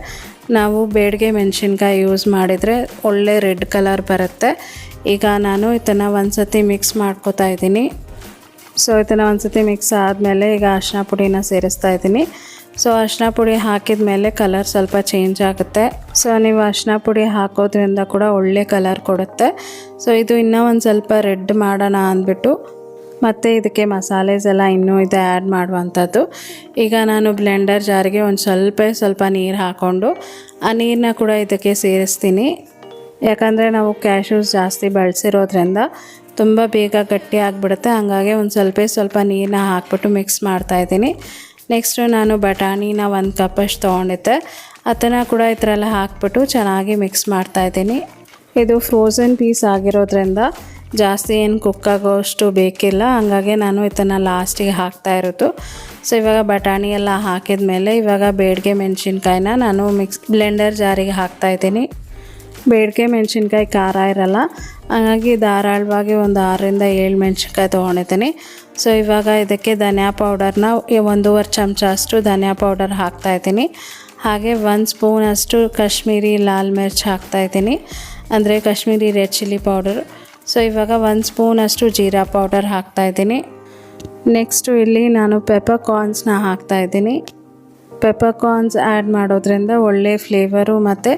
ನಾವು ಬೇಡಿಗೆ ಮೆಣಸಿನ್ಕಾಯಿ ಯೂಸ್ ಮಾಡಿದರೆ ಒಳ್ಳೆ ರೆಡ್ ಕಲರ್ ಬರುತ್ತೆ. ಈಗ ನಾನು ಇದನ್ನು ಒಂದು ಸತಿ ಮಿಕ್ಸ್ ಮಾಡ್ಕೋತಾ ಇದ್ದೀನಿ. ಸೊ ಇದನ್ನು ಒಂದು ಸತಿ ಮಿಕ್ಸ್ ಆದಮೇಲೆ ಈಗ ಅರಿಶಿನ ಪುಡಿನ ಸೇರಿಸ್ತಾ ಇದ್ದೀನಿ. ಸೊ ಅರಿಶಿನ ಪುಡಿ ಹಾಕಿದ ಮೇಲೆ ಕಲರ್ ಸ್ವಲ್ಪ ಚೇಂಜ್ ಆಗುತ್ತೆ. ಸೊ ನೀವು ಅರಿಶಿನ ಪುಡಿ ಹಾಕೋದ್ರಿಂದ ಕೂಡ ಒಳ್ಳೆ ಕಲರ್ ಕೊಡುತ್ತೆ. ಸೊ ಇದು ಇನ್ನೂ ಒಂದು ಸ್ವಲ್ಪ ರೆಡ್ ಮಾಡೋಣ ಅಂದ್ಬಿಟ್ಟು ಮತ್ತು ಇದಕ್ಕೆ ಮಸಾಲೆಸ್ ಎಲ್ಲ ಇನ್ನೂ ಇದೆ ಆ್ಯಡ್ ಮಾಡುವಂಥದ್ದು. ಈಗ ನಾನು ಬ್ಲೆಂಡರ್ ಜಾರಿಗೆ ಒಂದು ಸ್ವಲ್ಪ ಸ್ವಲ್ಪ ನೀರು ಹಾಕ್ಕೊಂಡು ಆ ನೀರನ್ನ ಕೂಡ ಇದಕ್ಕೆ ಸೇರಿಸ್ತೀನಿ. ಯಾಕಂದರೆ ನಾವು ಕ್ಯಾಶ್ಯೂಸ್ ಜಾಸ್ತಿ ಬಳಸಿರೋದ್ರಿಂದ ತುಂಬ ಬೇಗ ಗಟ್ಟಿ ಆಗಿಬಿಡುತ್ತೆ. ಹಾಗಾಗಿ ಒಂದು ಸ್ವಲ್ಪ ಸ್ವಲ್ಪ ನೀರನ್ನ ಹಾಕ್ಬಿಟ್ಟು ಮಿಕ್ಸ್ ಮಾಡ್ತಾಯಿದ್ದೀನಿ ನೆಕ್ಸ್ಟು ನಾನು ಬಟಾಣಿನ ಒಂದು ಕಪ್ಪಷ್ಟು ತೊಗೊಂಡಿದ್ದೆ. ಅದನ್ನು ಕೂಡ ಇದರಲ್ಲ ಹಾಕ್ಬಿಟ್ಟು ಚೆನ್ನಾಗಿ ಮಿಕ್ಸ್ ಮಾಡ್ತಾಯಿದ್ದೀನಿ ಇದು ಫ್ರೋಝನ್ ಪೀಸ್ ಆಗಿರೋದ್ರಿಂದ ಜಾಸ್ತಿ ಏನು ಕುಕ್ ಆಗೋಷ್ಟು ಬೇಕಿಲ್ಲ. ಹಂಗಾಗಿ ನಾನು ಇದನ್ನು ಲಾಸ್ಟಿಗೆ ಹಾಕ್ತಾ ಇರೋದು. ಸೊ ಇವಾಗ ಬಟಾಣಿ ಎಲ್ಲ ಹಾಕಿದ ಮೇಲೆ ಇವಾಗ ಬೇಡಿಗೆ ಮೆಣಸಿನ್ಕಾಯಿನ ನಾನು ಮಿಕ್ಸ್ ಬ್ಲೆಂಡರ್ ಜಾರಿಗೆ ಹಾಕ್ತಾ ಇದ್ದೀನಿ. ಬೇಡಿಗೆ ಮೆಣಸಿನ್ಕಾಯಿ ಖಾರ ಇರಲ್ಲ. ಹಾಗಾಗಿ ಧಾರಾಳವಾಗಿ ಒಂದು ಆರರಿಂದ ಏಳು ಮೆಣಸಿನ್ಕಾಯಿ ತೊಗೊಂಡಿದ್ದೀನಿ. ಸೊ ಇವಾಗ ಇದಕ್ಕೆ ಧನಿಯಾ ಪೌಡರ್ನ ಒಂದೂವರೆ ಚಮಚ ಅಷ್ಟು ಧನಿಯಾ ಪೌಡರ್ ಹಾಕ್ತಾಯಿದ್ದೀನಿ ಹಾಗೆ ಒಂದು ಸ್ಪೂನಷ್ಟು ಕಾಶ್ಮೀರಿ ಲಾಲ್ ಮಿರ್ಚ್ ಹಾಕ್ತಾಯಿದ್ದೀನಿ ಅಂದರೆ Kashmiri red chilli powder so, ಇವಾಗ ಒಂದು ಸ್ಪೂನಷ್ಟು ಜೀರಾ ಪೌಡರ್ ಹಾಕ್ತಾಯಿದ್ದೀನಿ ನೆಕ್ಸ್ಟು ಇಲ್ಲಿ ನಾನು ಪೆಪ್ಪರ್ ಕಾರ್ನ್ಸ್ನ ಹಾಕ್ತಾಯಿದ್ದೀನಿ ಪೆಪ್ಪರ್ ಕಾರ್ನ್ಸ್ ಆ್ಯಡ್ ಮಾಡೋದ್ರಿಂದ ಒಳ್ಳೆ ಫ್ಲೇವರು ಮತ್ತು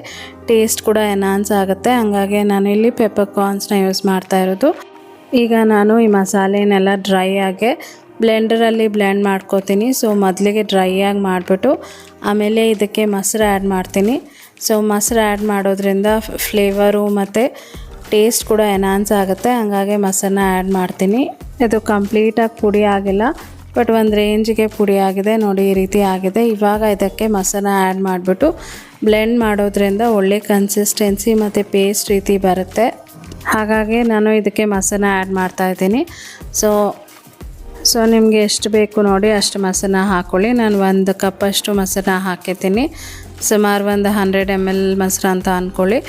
ಟೇಸ್ಟ್ ಕೂಡ ಎನ್ಹಾನ್ಸ್ ಆಗುತ್ತೆ. ಹಂಗಾಗಿ ನಾನು ಇಲ್ಲಿ ಪೆಪ್ಪರ್ ಕಾರ್ನ್ಸ್ನ ಯೂಸ್ ಮಾಡ್ತಾ ಇರೋದು. ಈಗ ನಾನು ಈ ಮಸಾಲೆನೆಲ್ಲ ಡ್ರೈ ಆಗಿ ಬ್ಲೆಂಡರಲ್ಲಿ ಬ್ಲೆಂಡ್ ಮಾಡ್ಕೋತೀನಿ. ಸೊ ಮೊದಲಿಗೆ ಡ್ರೈ ಆಗಿ ಮಾಡಿಬಿಟ್ಟು ಆಮೇಲೆ ಇದಕ್ಕೆ ಮೊಸರು ಆ್ಯಡ್ ಮಾಡ್ತೀನಿ. ಸೊ ಮೊಸರು ಆ್ಯಡ್ ಮಾಡೋದ್ರಿಂದ ಫ್ಲೇವರು ಮತ್ತು ಟೇಸ್ಟ್ ಕೂಡ ಎನ್ಹಾನ್ಸ್ ಆಗುತ್ತೆ. ಹಂಗಾಗಿ ಮೊಸರನ್ನ ಆ್ಯಡ್ ಮಾಡ್ತೀನಿ. ಇದು ಕಂಪ್ಲೀಟಾಗಿ ಪುಡಿ ಆಗಿಲ್ಲ. ಬಟ್ ಒಂದು ರೇಂಜಿಗೆ ಪುಡಿ ಆಗಿದೆ. ನೋಡಿ ಈ ರೀತಿ ಆಗಿದೆ. ಇವಾಗ ಇದಕ್ಕೆ ಮೊಸರನ್ನ ಆ್ಯಡ್ ಮಾಡಿಬಿಟ್ಟು ಬ್ಲೆಂಡ್ ಮಾಡೋದ್ರಿಂದ ಒಳ್ಳೆ ಕನ್ಸಿಸ್ಟೆನ್ಸಿ ಮತ್ತು ಪೇಸ್ಟ್ ರೀತಿ ಬರುತ್ತೆ. ಹಾಗಾಗಿ ನಾನು ಇದಕ್ಕೆ ಮೊಸರನ್ನ ಆ್ಯಡ್ ಮಾಡ್ತಾ ಇದ್ದೀನಿ. ಸೊ ಸೊ ನಿಮಗೆ ಎಷ್ಟು ಬೇಕು ನೋಡಿ ಅಷ್ಟು ಮೊಸರನ್ನ ಹಾಕ್ಕೊಳ್ಳಿ ನಾನು ಒಂದು ಕಪ್ಪಷ್ಟು ಮೊಸರನ್ನ ಹಾಕಿದ್ದೀನಿ. ಸುಮಾರು ಒಂದು ಹಂಡ್ರೆಡ್ ಎಂ ಎಲ್ ಮೊಸರು ಅಂತ ಅಂದ್ಕೊಳ್ಳಿ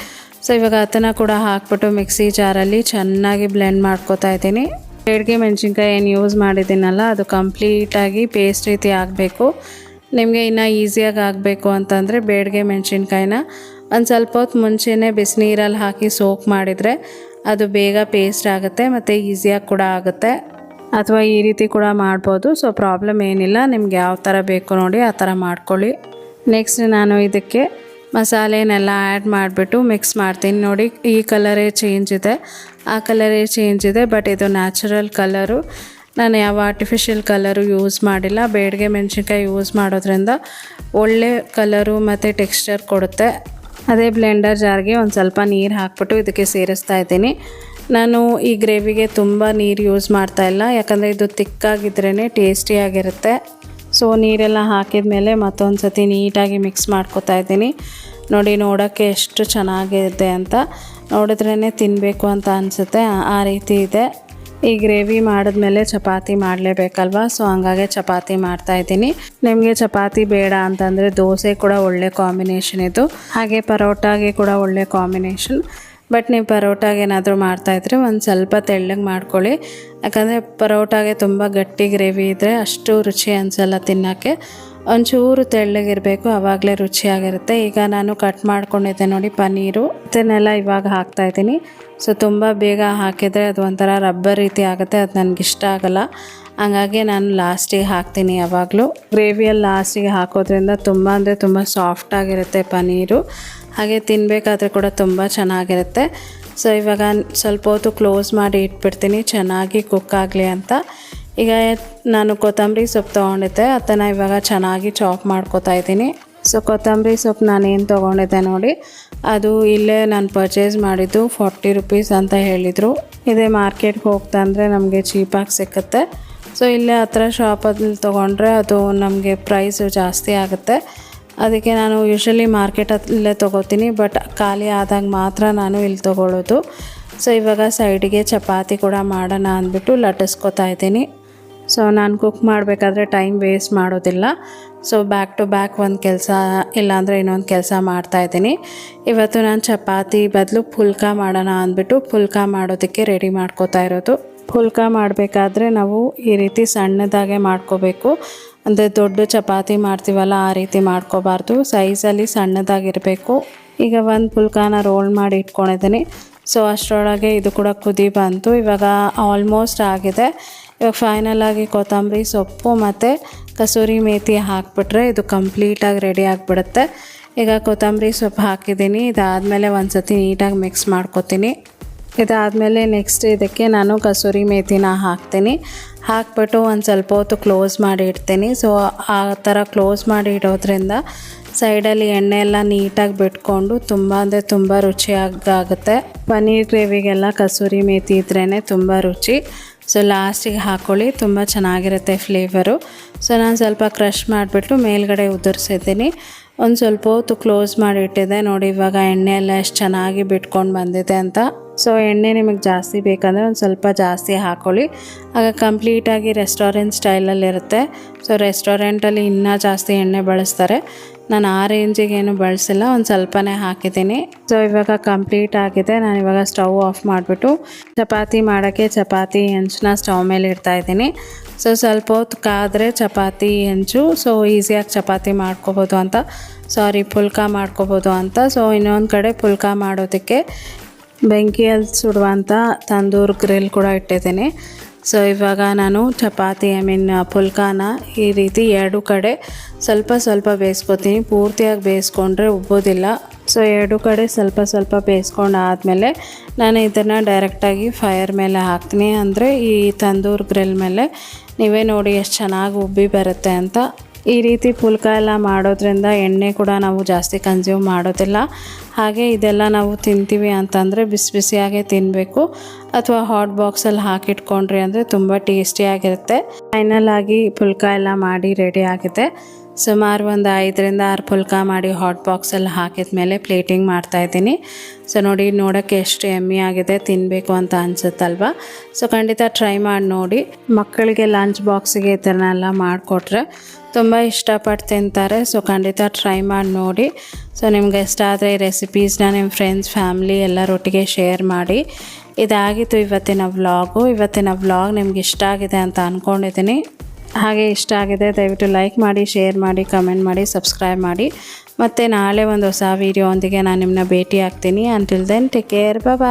ಸೊ ಇವಾಗ ಅದನ್ನು ಕೂಡ ಹಾಕ್ಬಿಟ್ಟು ಮಿಕ್ಸಿ ಜಾರಲ್ಲಿ ಚೆನ್ನಾಗಿ ಬ್ಲೆಂಡ್ ಮಾಡ್ಕೋತಾ ಇದ್ದೀನಿ. ಬೇಡಿಗೆ ಮೆಣಸಿನ್ಕಾಯಿ ಏನು ಯೂಸ್ ಮಾಡಿದ್ದೀನಲ್ಲ, ಅದು ಕಂಪ್ಲೀಟಾಗಿ ಪೇಸ್ಟ್ ರೀತಿ ಆಗಬೇಕು. ನಿಮಗೆ ಇನ್ನೂ ಈಸಿಯಾಗಿ ಆಗಬೇಕು ಅಂತಂದರೆ ಬೇಡಿಗೆ ಮೆಣಸಿನ್ಕಾಯಿನ ಒಂದು ಸ್ವಲ್ಪ ಹೊತ್ತು ಮುಂಚೆನೇ ಬಿಸಿನೀರಲ್ಲಿ ಹಾಕಿ ಸೋಕ್ ಮಾಡಿದರೆ ಅದು ಬೇಗ ಪೇಸ್ಟ್ ಆಗುತ್ತೆ ಮತ್ತು ಈಸಿಯಾಗಿ ಕೂಡ ಆಗುತ್ತೆ. ಅಥವಾ ಈ ರೀತಿ ಕೂಡ ಮಾಡ್ಬೋದು ಸೊ ಪ್ರಾಬ್ಲಮ್ ಏನಿಲ್ಲ. ನಿಮ್ಗೆ ಯಾವ ಥರ ಬೇಕು ನೋಡಿ ಆ ಥರ ಮಾಡ್ಕೊಳ್ಳಿ. ನೆಕ್ಸ್ಟ್ ನಾನು ಇದಕ್ಕೆ ಮಸಾಲೆನೆಲ್ಲ ಆ್ಯಡ್ ಮಾಡಿಬಿಟ್ಟು ಮಿಕ್ಸ್ ಮಾಡ್ತೀನಿ. ನೋಡಿ, ಈ ಕಲರೇ ಚೇಂಜ್ ಇದೆ. ಆ ಕಲರೇ ಚೇಂಜ್ ಇದೆ ಬಟ್ ಇದು ನ್ಯಾಚುರಲ್ ಕಲರು ನಾನು ಯಾವ ಆರ್ಟಿಫಿಷಿಯಲ್ ಕಲರು ಯೂಸ್ ಮಾಡಿಲ್ಲ. ಬೇಡಿಗೆ ಮೆಣಸಿನ್ಕಾಯಿ ಯೂಸ್ ಮಾಡೋದ್ರಿಂದ ಒಳ್ಳೆ ಕಲರು ಮತ್ತು ಟೆಕ್ಸ್ಚರ್ ಕೊಡುತ್ತೆ. ಅದೇ ಬ್ಲೆಂಡರ್ ಜಾರ್ಗೆ ಒಂದು ಸ್ವಲ್ಪ ನೀರು ಹಾಕ್ಬಿಟ್ಟು ಇದಕ್ಕೆ ಸೇರಿಸ್ತಾ ಇದ್ದೀನಿ. ನಾನು ಈ ಗ್ರೇವಿಗೆ ತುಂಬ ನೀರು ಯೂಸ್ ಮಾಡ್ತಾ ಇಲ್ಲ. ಯಾಕಂದರೆ ಇದು ತಿಕ್ಕಾಗಿದ್ರೇ ಟೇಸ್ಟಿಯಾಗಿರುತ್ತೆ ಸೊ ನೀರೆಲ್ಲ ಹಾಕಿದ ಮೇಲೆ ಮತ್ತೊಂದು ಸತಿ ನೀಟಾಗಿ ಮಿಕ್ಸ್ ಮಾಡ್ಕೊತಾ ಇದ್ದೀನಿ. ನೋಡಿ ನೋಡೋಕ್ಕೆ ಎಷ್ಟು ಚೆನ್ನಾಗಿದೆ ಅಂತ. ನೋಡಿದ್ರೇ ತಿನ್ನಬೇಕು ಅಂತ ಅನಿಸುತ್ತೆ. ಆ ರೀತಿ ಇದೆ. ಈ ಗ್ರೇವಿ ಮಾಡಿದ್ಮೇಲೆ ಚಪಾತಿ ಮಾಡಲೇಬೇಕಲ್ವ? ಸೊ ಹಂಗಾಗಿ ಚಪಾತಿ ಮಾಡ್ತಾ ಇದ್ದೀನಿ. ನಿಮಗೆ ಚಪಾತಿ ಬೇಡ ಅಂತಂದರೆ ದೋಸೆ ಕೂಡ ಒಳ್ಳೆ ಕಾಂಬಿನೇಷನ್ ಇದು. ಹಾಗೆ ಪರೋಟಾಗೆ ಕೂಡ ಒಳ್ಳೆ ಕಾಂಬಿನೇಷನ್ ಬಟ್ ನೀವು ಪರೋಟಾಗೆ ಏನಾದರೂ ಮಾಡ್ತಾಯಿದ್ರೆ ಒಂದು ಸ್ವಲ್ಪ ತೆಳ್ಳಗೆ ಮಾಡ್ಕೊಳ್ಳಿ. ಯಾಕಂದರೆ ಪರೋಟಾಗೆ ತುಂಬ ಗಟ್ಟಿ ಗ್ರೇವಿ ಇದ್ದರೆ ಅಷ್ಟು ರುಚಿ ಅನಿಸಲ್ಲ ತಿನ್ನೋಕ್ಕೆ. ಒಂಚೂರು ತೆಳ್ಳಗಿರಬೇಕು ಆವಾಗಲೇ ರುಚಿಯಾಗಿರುತ್ತೆ ಈಗ ನಾನು ಕಟ್ ಮಾಡ್ಕೊಂಡಿದ್ದೆ ನೋಡಿ ಪನ್ನೀರು. ಇದನ್ನೆಲ್ಲ ಇವಾಗ ಹಾಕ್ತಾಯಿದ್ದೀನಿ ಸೊ ತುಂಬ ಬೇಗ ಹಾಕಿದರೆ ಅದು ಒಂಥರ ರಬ್ಬರ್ ರೀತಿ ಆಗುತ್ತೆ, ಅದು ನನಗೆ ಇಷ್ಟ ಆಗಲ್ಲ. ಹಂಗಾಗಿ ನಾನು ಲಾಸ್ಟಿಗೆ ಹಾಕ್ತೀನಿ ಯಾವಾಗಲೂ. ಗ್ರೇವಿಯಲ್ಲಿ ಲಾಸ್ಟಿಗೆ ಹಾಕೋದ್ರಿಂದ ತುಂಬ ಅಂದರೆ ತುಂಬ ಸಾಫ್ಟಾಗಿರುತ್ತೆ ಪನ್ನೀರು. ಹಾಗೆ ತಿನ್ನಬೇಕಾದ್ರೆ ಕೂಡ ತುಂಬ ಚೆನ್ನಾಗಿರುತ್ತೆ. ಸೊ ಇವಾಗ ಸ್ವಲ್ಪ ಹೊತ್ತು ಕ್ಲೋಸ್ ಮಾಡಿ ಇಟ್ಬಿಡ್ತೀನಿ. ಚೆನ್ನಾಗಿ ಕುಕ್ ಆಗಲಿ ಅಂತ. ಈಗ ನಾನು ಕೊತ್ತಂಬರಿ ಸೊಪ್ಪು ತೊಗೊಂಡಿದ್ದೆ. ಅದನ್ನು ಇವಾಗ ಚೆನ್ನಾಗಿ ಚಾಪ್ ಮಾಡ್ಕೊತಾ ಇದ್ದೀನಿ. ಸೊ ಕೊತ್ತಂಬರಿ ಸೊಪ್ಪು ನಾನೇನು ತೊಗೊಂಡಿದ್ದೆ ನೋಡಿ. ಅದು ಇಲ್ಲೇ ನಾನು ಪರ್ಚೇಸ್ ಮಾಡಿದ್ದು ಫಾರ್ಟಿ ರುಪೀಸ್ ಅಂತ ಹೇಳಿದರು. ಇದೇ ಮಾರ್ಕೆಟ್ಗೆ ಹೋಗ್ತಾ ಅಂದರೆ ನಮಗೆ ಚೀಪಾಗಿ ಸಿಕ್ಕುತ್ತೆ. ಸೊ ಇಲ್ಲೇ ಹತ್ರ ಶಾಪಲ್ಲಿ ತೊಗೊಂಡ್ರೆ ಅದು ನಮಗೆ ಪ್ರೈಸು ಜಾಸ್ತಿ ಆಗುತ್ತೆ. ಅದಕ್ಕೆ ನಾನು ಯೂಶ್ವಲಿ ಮಾರ್ಕೆಟಲ್ಲೇ ತೊಗೋತೀನಿ ಬಟ್ ಖಾಲಿ ಆದಾಗ ಮಾತ್ರ ನಾನು ಇಲ್ಲಿ ತೊಗೊಳ್ಳೋದು. ಸೊ ಇವಾಗ ಸೈಡಿಗೆ ಚಪಾತಿ ಕೂಡ ಮಾಡೋಣ ಅಂದ್ಬಿಟ್ಟು ಲಟ್ಟಿಸ್ಕೊತಾ ಇದ್ದೀನಿ. ಸೊ ನಾನು ಕುಕ್ ಮಾಡಬೇಕಾದ್ರೆ ಟೈಮ್ ವೇಸ್ಟ್ ಮಾಡೋದಿಲ್ಲ. ಸೊ ಬ್ಯಾಕ್ ಟು ಬ್ಯಾಕ್ ಒಂದು ಕೆಲಸ, ಇಲ್ಲಾಂದರೆ ಇನ್ನೊಂದು ಕೆಲಸ ಮಾಡ್ತಾಯಿದ್ದೀನಿ ಇವತ್ತು ನಾನು ಚಪಾತಿ ಬದಲು ಪುಲ್ಕ ಮಾಡೋಣ ಅಂದ್ಬಿಟ್ಟು ಪುಲ್ಕ ಮಾಡೋದಕ್ಕೆ ರೆಡಿ ಮಾಡ್ಕೋತಾ ಇರೋದು. ಪುಲ್ಕ ಮಾಡಬೇಕಾದ್ರೆ ನಾವು ಈ ರೀತಿ ಸಣ್ಣದಾಗೆ ಮಾಡ್ಕೋಬೇಕು. ಅಂದರೆ ದೊಡ್ಡ ಚಪಾತಿ ಮಾಡ್ತೀವಲ್ಲ, ಆ ರೀತಿ ಮಾಡ್ಕೋಬಾರ್ದು. ಸೈಜಲ್ಲಿ ಸಣ್ಣದಾಗಿರಬೇಕು. ಈಗ ಒಂದು ಪುಲ್ಕಾನ ರೋಲ್ ಮಾಡಿ ಇಟ್ಕೊಂಡಿದ್ದೀನಿ. ಸೊ ಅಷ್ಟರೊಳಗೆ ಇದು ಕೂಡ ಕುದಿ ಬಂತು. ಇವಾಗ ಆಲ್ಮೋಸ್ಟ್ ಆಗಿದೆ. ಇವಾಗ ಫೈನಲ್ ಆಗಿ ಕೊತ್ತಂಬರಿ, ಸೊಪ್ಪು ಮತ್ತು ಕಸೂರಿ ಮೇಥಿ ಹಾಕಿಬಿಟ್ರೆ ಇದು ಕಂಪ್ಲೀಟಾಗಿ ರೆಡಿ ಆಗಿಬಿಡುತ್ತೆ. ಈಗ ಕೊತ್ತಂಬರಿ ಸೊಪ್ಪು ಹಾಕಿದ್ದೀನಿ. ಇದಾದಮೇಲೆ ಒಂದು ಸತಿ ನೀಟಾಗಿ ಮಿಕ್ಸ್ ಮಾಡ್ಕೊತೀನಿ. ಇದಾದಮೇಲೆ ನೆಕ್ಸ್ಟ್ ಇದಕ್ಕೆ ನಾನು ಕಸೂರಿ ಮೇಥಿನ ಹಾಕ್ತೀನಿ. ಹಾಕ್ಬಿಟ್ಟು ಒಂದು ಸ್ವಲ್ಪ ಹೊತ್ತು ಕ್ಲೋಸ್ ಮಾಡಿ ಇಡ್ತೀನಿ ಸೊ ಆ ಥರ ಕ್ಲೋಸ್ ಮಾಡಿ ಇಡೋದ್ರಿಂದ ಸೈಡಲ್ಲಿ ಎಣ್ಣೆ ಎಲ್ಲ ನೀಟಾಗಿ ಬಿಟ್ಕೊಂಡು ತುಂಬ ಅಂದರೆ ತುಂಬ ರುಚಿಯಾಗುತ್ತೆ ಪನ್ನೀರ್ ಗ್ರೇವಿಗೆಲ್ಲ ಕಸೂರಿ ಮೇಥಿ ಇದ್ರೇ ತುಂಬ ರುಚಿ. ಸೊ ಲಾಸ್ಟಿಗೆ ಹಾಕ್ಕೊಳ್ಳಿ ತುಂಬ ಚೆನ್ನಾಗಿರುತ್ತೆ ಫ್ಲೇವರು ಸೊ ನಾನು ಸ್ವಲ್ಪ ಕ್ರಷ್ ಮಾಡಿಬಿಟ್ಟು ಮೇಲ್ಗಡೆ ಉದುರಿಸಿದ್ದೀನಿ. ಒಂದು ಸ್ವಲ್ಪ ಹೊತ್ತು ಕ್ಲೋಸ್ ಮಾಡಿ ಇಟ್ಟಿದ್ದೆ ನೋಡಿ ಇವಾಗ ಎಣ್ಣೆ ಎಲ್ಲ ಎಷ್ಟು ಚೆನ್ನಾಗಿ ಬಿಟ್ಕೊಂಡು ಬಂದಿದೆ ಅಂತ. ಸೊ ಎಣ್ಣೆ ನಿಮಗೆ ಜಾಸ್ತಿ ಬೇಕಂದರೆ ಒಂದು ಸ್ವಲ್ಪ ಜಾಸ್ತಿ ಹಾಕ್ಕೊಳ್ಳಿ ಆಗ ಕಂಪ್ಲೀಟಾಗಿ ರೆಸ್ಟೋರೆಂಟ್ ಸ್ಟೈಲಲ್ಲಿರುತ್ತೆ ಸೊ ರೆಸ್ಟೋರೆಂಟಲ್ಲಿ ಇನ್ನೂ ಜಾಸ್ತಿ ಎಣ್ಣೆ ಬಳಸ್ತಾರೆ. ನಾನು ಆ ರೇಂಜಿಗೆ ಏನು ಬಳಸಿಲ್ಲ, ಒಂದು ಸ್ವಲ್ಪನೇ ಹಾಕಿದ್ದೀನಿ. ಸೊ ಇವಾಗ ಕಂಪ್ಲೀಟ್ ಆಗಿದೆ. ನಾನು ಇವಾಗ ಸ್ಟವ್ ಆಫ್ ಮಾಡಿಬಿಟ್ಟು ಚಪಾತಿ ಮಾಡೋಕ್ಕೆ ಚಪಾತಿ ಹೆಂಚನ್ನ ಸ್ಟವ್ ಮೇಲೆ ಇಡ್ತಾ ಇದ್ದೀನಿ. ಸೊ ಸ್ವಲ್ಪ ಹೊತ್ತು ಕಾದರೆ ಚಪಾತಿ ಹೆಂಚು. ಸೊ ಈಸಿಯಾಗಿ ಚಪಾತಿ ಮಾಡ್ಕೋಬೋದು ಅಂತ. ಸಾರಿ, ಪುಲ್ಕ ಮಾಡ್ಕೋಬೋದು ಅಂತ. ಸೊ ಇನ್ನೊಂದು ಕಡೆ ಪುಲ್ಕ ಮಾಡೋದಕ್ಕೆ ಬೆಂಕಿಯಲ್ಲಿ ಸುಡುವಂಥ ತಂದೂರ್ ಗ್ರಿಲ್ ಕೂಡ ಇಟ್ಟಿದ್ದೀನಿ. ಸೊ ಇವಾಗ ನಾನು ಚಪಾತಿ ಐ ಮೀನ್ ಪುಲ್ಕಾನ ಈ ರೀತಿ ಎರಡು ಕಡೆ ಸ್ವಲ್ಪ ಸ್ವಲ್ಪ ಬೇಯಿಸ್ಕೊತೀನಿ. ಪೂರ್ತಿಯಾಗಿ ಬೇಯಿಸ್ಕೊಂಡ್ರೆ ಉಬ್ಬೋದಿಲ್ಲ. ಸೊ ಎರಡು ಕಡೆ ಸ್ವಲ್ಪ ಸ್ವಲ್ಪ ಬೇಯಿಸ್ಕೊಂಡು ಆದಮೇಲೆ ನಾನು ಇದನ್ನು ಡೈರೆಕ್ಟಾಗಿ ಫೈರ್ ಮೇಲೆ ಹಾಕ್ತೀನಿ. ಅಂದರೆ ಈ ತಂದೂರ್ ಗ್ರಿಲ್ ಮೇಲೆ ನೀವೇ ನೋಡಿ ಎಷ್ಟು ಚೆನ್ನಾಗಿ ಉಬ್ಬಿ ಬರುತ್ತೆ ಅಂತ. ಈ ರೀತಿ ಪುಲ್ಕ ಎಲ್ಲ ಮಾಡೋದ್ರಿಂದ ಎಣ್ಣೆ ಕೂಡ ನಾವು ಜಾಸ್ತಿ ಕನ್ಸ್ಯೂಮ್ ಮಾಡೋದಿಲ್ಲ. ಹಾಗೆ ಇದೆಲ್ಲ ನಾವು ತಿಂತೀವಿ ಅಂತಂದರೆ ಬಿಸಿ ಬಿಸಿಯಾಗೆ ತಿನ್ನಬೇಕು ಅಥವಾ ಹಾಟ್ ಬಾಕ್ಸಲ್ಲಿ ಹಾಕಿಟ್ಕೊಂಡ್ರಿ ಅಂದರೆ ತುಂಬ ಟೇಸ್ಟಿಯಾಗಿರುತ್ತೆ ಫೈನಲ್ ಆಗಿ ಪುಲ್ಕ ಎಲ್ಲ ಮಾಡಿ ರೆಡಿ ಆಗಿದೆ. ಸುಮಾರು ಒಂದು ಐದರಿಂದ ಆರು ಪುಲ್ಕ ಮಾಡಿ ಹಾಟ್ ಬಾಕ್ಸಲ್ಲಿ ಹಾಕಿದ ಮೇಲೆ ಪ್ಲೇಟಿಂಗ್ ಮಾಡ್ತಾಯಿದ್ದೀನಿ ಸೊ ನೋಡಿ, ನೋಡೋಕ್ಕೆ ಎಷ್ಟು ಎಮ್ಮಿ ಆಗಿದೆ ತಿನ್ನಬೇಕು ಅಂತ ಅನಿಸುತ್ತಲ್ವ? ಸೊ ಖಂಡಿತ ಟ್ರೈ ಮಾಡಿ ನೋಡಿ. ಮಕ್ಕಳಿಗೆ ಲಂಚ್ ಬಾಕ್ಸಿಗೆ ಈ ಥರನೆಲ್ಲ ಮಾಡಿಕೊಟ್ರೆ ತುಂಬ ಇಷ್ಟಪಟ್ಟು ತಿಂತಾರೆ. ಸೊ ಖಂಡಿತ ಟ್ರೈ ಮಾಡಿ ನೋಡಿ. ಸೊ ನಿಮ್ಗೆ ಇಷ್ಟ ಆದರೆ ಈ ರೆಸಿಪೀಸ್ನ ನಿಮ್ಮ ಫ್ರೆಂಡ್ಸ್ ಫ್ಯಾಮ್ಲಿ ಎಲ್ಲರೊಟ್ಟಿಗೆ ಶೇರ್ ಮಾಡಿ. ಇದಾಗಿತ್ತು ಇವತ್ತಿನ ವ್ಲಾಗು ಇವತ್ತಿನ ವ್ಲಾಗ್ ನಿಮ್ಗೆ ಇಷ್ಟ ಆಗಿದೆ ಅಂತ ಅಂದ್ಕೊಂಡಿದ್ದೀನಿ ಹಾಗೆ ಇಷ್ಟ ಆಗಿದೆ, ದಯವಿಟ್ಟು ಲೈಕ್ ಮಾಡಿ ಶೇರ್ ಮಾಡಿ ಕಮೆಂಟ್ ಮಾಡಿ ಸಬ್ಸ್ಕ್ರೈಬ್ ಮಾಡಿ. ಮತ್ತು ನಾಳೆ ಒಂದು ಹೊಸ ವೀಡಿಯೋ ಒಂದಿಗೆ ನಾನು ನಿಮ್ಮನ್ನ ಭೇಟಿ ಆಗ್ತೀನಿ until then take care bye